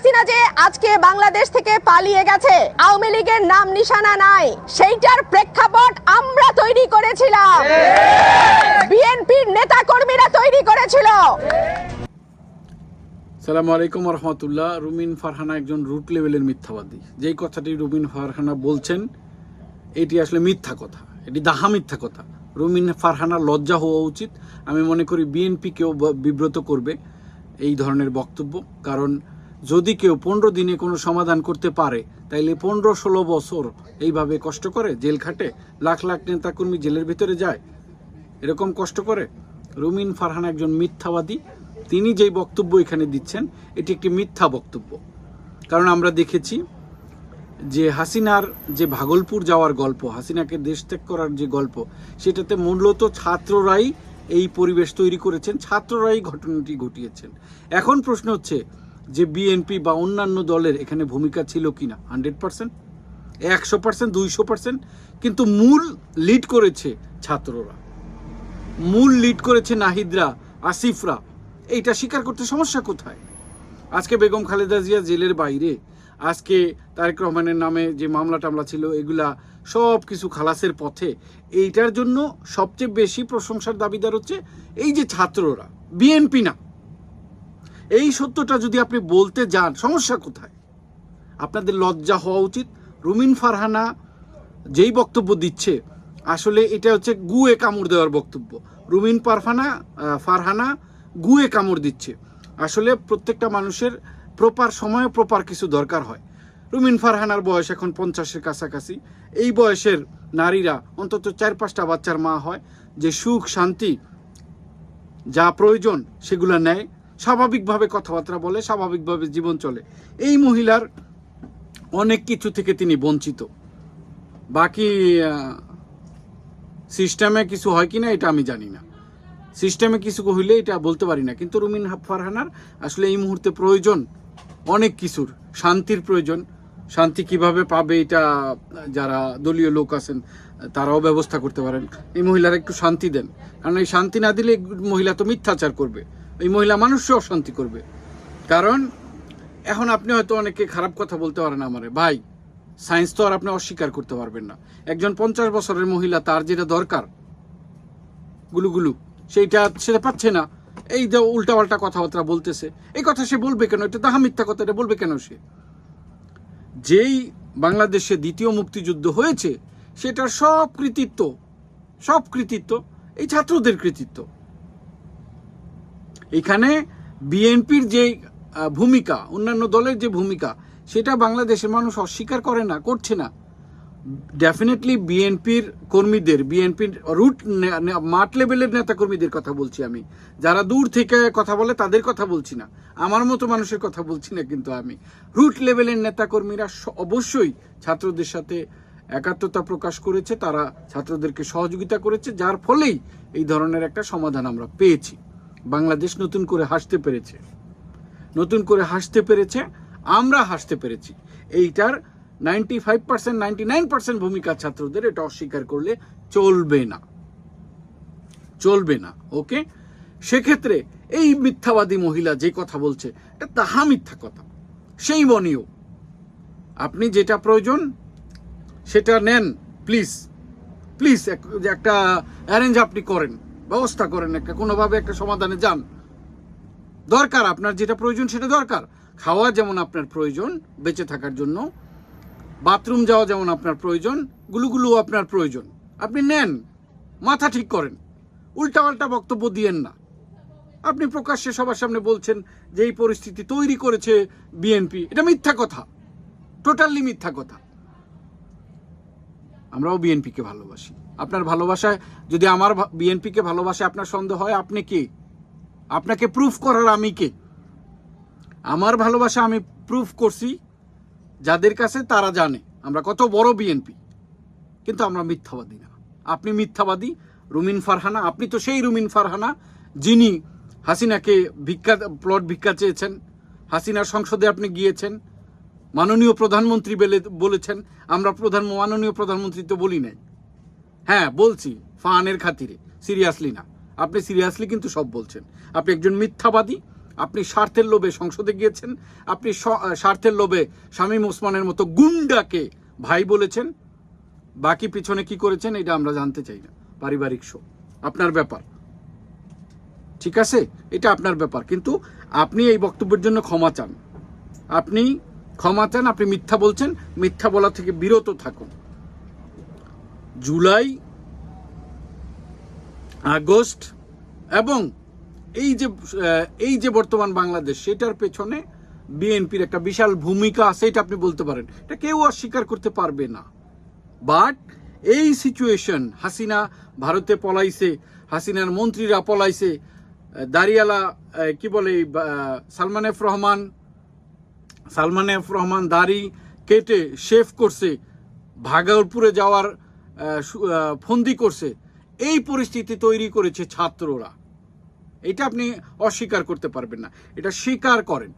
হাসিনা যে আজকে বাংলাদেশ থেকে পালিয়ে গেছে, আওয়ামী লীগের নাম নিশানা নাই, সেইটার প্রেক্ষাপট আমরা তৈরি করেছিলাম। বিএনপির নেতা কর্মীরা তৈরি করেছিল। সালামু আলাইকুম রহমতুল্লাহ রুমিন ফারহানা একজন রুট লেভেলের মিথ্যাবাদী। যেই কথাটি রুমিন ফারহানা বলছেন, এটি আসলে মিথ্যা কথা। এটি দাহা মিথ্যা কথা। রুমিন ফারহানা লজ্জা হওয়া উচিত। আমি মনে করি বিএনপিকেও বিব্রত করবে এই ধরনের বক্তব্য। কারণ যদি কেউ পনেরো দিনে কোনো সমাধান করতে পারে, তাইলে পনেরো ষোলো বছর এইভাবে কষ্ট করে জেল খাটে, লাখ লাখ নেতাকর্মী জেলের ভিতরে যায়, এরকম কষ্ট করে? রুমিন ফারহান একজন মিথ্যাবাদী, তিনি যেই বক্তব্য এখানে দিচ্ছেন, এটি একটি মিথ্যা বক্তব্য। কারণ আমরা দেখেছি যে হাসিনার যে ভাগলপুর যাওয়ার গল্প, হাসিনাকে দেশ ত্যাগ করার যে গল্প, সেটাতে মূলত ছাত্ররাই এই পরিবেশ তৈরি করেছেন, ছাত্ররাই ঘটনাটি ঘটিয়েছেন। এখন প্রশ্ন হচ্ছে যে বিএনপি বা অন্যান্য দলের এখানে ভূমিকা ছিল কিনা হান্ড্রেড পার্সেন্ট একশো পার্সেন্ট দুইশো পার্সেন্ট কিন্তু মূল লিড করেছে ছাত্ররা। মূল লিড করেছে নাহিদরা, আসিফরা। এইটা স্বীকার করতে সমস্যা কোথায়? আজকে বেগম খালেদা জিয়া জেলের বাইরে, আজকে তারেক রহমানের নামে যে মামলা টামলা ছিল, এগুলা সব কিছু খালাসের পথে। এইটার জন্য সবচেয়ে বেশি প্রশংসার দাবিদার হচ্ছে এই যে ছাত্ররা বিএনপি না। এই সত্যটা যদি আপনি বলতে যান, সমস্যা কোথায়? আপনাদের লজ্জা হওয়া উচিত। রুমিন ফারহানা যেই বক্তব্য দিচ্ছে, আসলে এটা হচ্ছে গুয়ে কামড় দেওয়ার বক্তব্য। রুমিন পারফানা ফারহানা গুয়ে কামড় দিচ্ছে। আসলে প্রত্যেকটা মানুষের প্রপার সময়ে প্রপার কিছু দরকার হয়। রুমিন ফারহানার বয়স এখন পঞ্চাশের কাছাকাছি। এই বয়সের নারীরা অন্তত চার পাঁচটা বাচ্চার মা হয়। যে সুখ, শান্তি যা প্রয়োজন সেগুলো নেয়। স্বাভাবিকভাবে কথাবার্তা বলে, স্বাভাবিকভাবে জীবন চলে। এই মহিলার অনেক কিছু থেকে তিনি বঞ্চিত। বাকি সিস্টেমে কিছু হয় কি না, এটা আমি জানি না। সিস্টেমে কিছু হইলে এটা বলতে পারি না। কিন্তু রুমিন ফারহানার আসলে এই মুহূর্তে প্রয়োজন অনেক কিছুর। শান্তির প্রয়োজন। শান্তি কীভাবে পাবে এটা, যারা দলীয় লোক আছেন, তারাও ব্যবস্থা করতে পারেন। এই মহিলারা একটু শান্তি দেন। কারণ এই শান্তি না দিলে মহিলা তো মিথ্যাচার করবে। এই মহিলা মানুষও অশান্তি করবে। কারণ এখন আপনি হয়তো অনেকে খারাপ কথা বলতে পারেন আমারে, ভাই সায়েন্স তো আর আপনি অস্বীকার করতে পারবেন না। একজন পঞ্চাশ বছরের মহিলা, তার যেটা দরকার, গুলুগুলু, সেইটা সেটা পাচ্ছে না। এই যে উল্টাপাল্টা কথাবার্তা বলতেছে, এই কথা সে বলবে কেন? এটা তাহা মিথ্যা কথা, এটা বলবে কেন সে? যেই বাংলাদেশে দ্বিতীয় মুক্তিযুদ্ধ হয়েছে, সেটার সব কৃতিত্ব সব কৃতিত্ব এই ছাত্রদের কৃতিত্ব। এখানে বিএনপির যে ভূমিকা, অন্যান্য দলের যে ভূমিকা, সেটা বাংলাদেশের মানুষ অস্বীকার করে না, করছে না। ডেফিনেটলি বিএনপির কর্মীদের, বিএনপির রুট মাঠ লেভেলের নেতা কর্মীদের কথা বলছি আমি। যারা দূর থেকে কথা বলে তাদের কথা বলছি না। আমার মতো মানুষের কথা বলছি না কিন্তু আমি। রুট লেভেলের নেতা কর্মীরা অবশ্যই ছাত্রদের সাথে একাত্মতা প্রকাশ করেছে, তারা ছাত্রদেরকে সহযোগিতা করেছে, যার ফলেই এই ধরনের একটা সমাধান আমরা পেয়েছি। বাংলাদেশ নতুন করে হাসতে পেরেছে। নতুন করে হাসতে পেরেছে, আমরা হাসতে পেরেছি। এইটার ninety five percent ninety nine percent ভূমিকা ছাত্রদের এটা অস্বীকার করলে চলবে না। চলবে না, ওকে? সেক্ষেত্রে এই মিথ্যাবাদী মহিলা যে কথা বলছে, এটা তাহা মিথ্যা কথা। সেই বনীয় আপনি যেটা প্রয়োজন, সেটা নেন, প্লিজ। প্লিজ একটা অ্যারেঞ্জ আপনি করেন। ব্যবস্থা করেন একটা, কোনোভাবে একটা সমাধানে যান। দরকার আপনার, যেটা প্রয়োজন সেটা দরকার। খাওয়া যেমন আপনার প্রয়োজন, বেঁচে থাকার জন্য। বাথরুম যাওয়া যেমন আপনার প্রয়োজন গুলুগুলু আপনার প্রয়োজন। আপনি নেন, মাথা ঠিক করেন। উল্টাপাল্টা বক্তব্য দিয়েন না। আপনি প্রকাশ্যে সবার সামনে বলছেন যে এই পরিস্থিতি তৈরি করেছে বিএনপি। এটা মিথ্যা কথা। টোটালি মিথ্যা কথা। আমরাও বিএনপিকে ভালোবাসি। আপনার ভালোবাসায়, যদি আমার বিএনপিকে ভালোবাসে, আপনার সন্দেহ হয়, আপনি কে? আপনাকে প্রুফ করার আমি কে? আমার ভালোবাসা আমি প্রুফ করছি, যাদের কাছে তারা জানে। আমরা কত বড় বিএনপি, কিন্তু আমরা মিথ্যাবাদী না। আপনি মিথ্যাবাদী, রুমিন ফারহানা, আপনি তো সেই রুমিন ফারহানা, যিনি হাসিনাকে ভিক্ষা প্লট ভিক্ষা চেয়েছেন। হাসিনার সংসদে আপনি গিয়েছেন। মাননীয় প্রধানমন্ত্রী বেলে বলেছেন, আমরা প্রধান মাননীয় প্রধানমন্ত্রী তো বলি নাই। হ্যাঁ বলছি, ফানের খাতিরে, সিরিয়াসলি না। আপনি সিরিয়াসলি কিন্তু সব বলছেন। আপনি একজন মিথ্যাবাদী, আপনি স্বার্থের লোভে সংসদে গিয়েছেন, আপনি স্বার্থের লোভে শামীম ওসমানের মতো গুন্ডাকে ভাই বলেছেন, বাকি পিছনে কি করেছেন এটা আমরা জানতে চাই না। পারিবারিক শো আপনার ব্যাপার। ঠিক আছে? এটা আপনার ব্যাপার। কিন্তু আপনি এই বক্তব্যের জন্য ক্ষমা চান। আপনি ক্ষমা চান, আপনি মিথ্যা বলছেন, মিথ্যা বলা থেকে বিরত থাকুন। জুলাই, আগস্ট এবং এই যে এই যে বর্তমান বাংলাদেশ, সেটার পেছনে বিএনপির একটা বিশাল ভূমিকা আছে, এটা আপনি বলতে পারেন। এটা কেউ অস্বীকার করতে পারবে না। বাট এই সিচুয়েশন হাসিনা ভারতে পলাইছে, হাসিনার মন্ত্রীরা পলাইছে দাঁড়িয়ালা কি বলে সালমান এফ রহমান সালমান এফ রহমান দাড়ি কেটে শেভ করছে, ভাগলপুরে যাওয়ার ফন্দি করছে, এই পরিস্থিতি তৈরি করেছে ছাত্ররা। এটা আপনি অস্বীকার করতে পারবেন না, এটা স্বীকার করেন।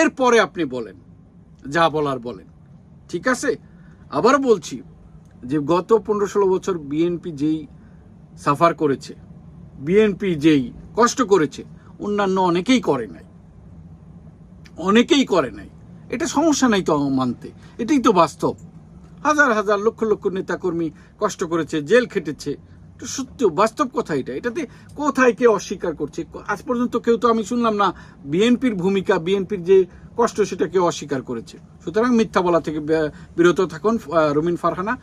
এরপরে আপনি বলেন, যা বলার বলেন। ঠিক আছে? আবার বলছি যে গত পনেরো ষোলো বছর বিএনপি যেই সাফার করেছে বিএনপি যেই কষ্ট করেছে, অন্যান্য অনেকেই করে নাই। অনেকেই করে নাই। এটা সমস্যা নাই তো মানতে। এটাই তো বাস্তব। হাজার হাজার লক্ষ লক্ষ নেতাকর্মী কষ্ট করেছে, জেল খেটেছে। সত্য বাস্তব কথা এটা। এটাতে কোথায় কে অস্বীকার করছে? আজ পর্যন্ত কেউ তো আমি শুনলাম না, বিএনপির ভূমিকা, বিএনপির যে কষ্ট সেটা কেউ অস্বীকার করেছে। সুতরাং মিথ্যা বলা থেকে বিরত থাকুন রুমিন ফারহানা।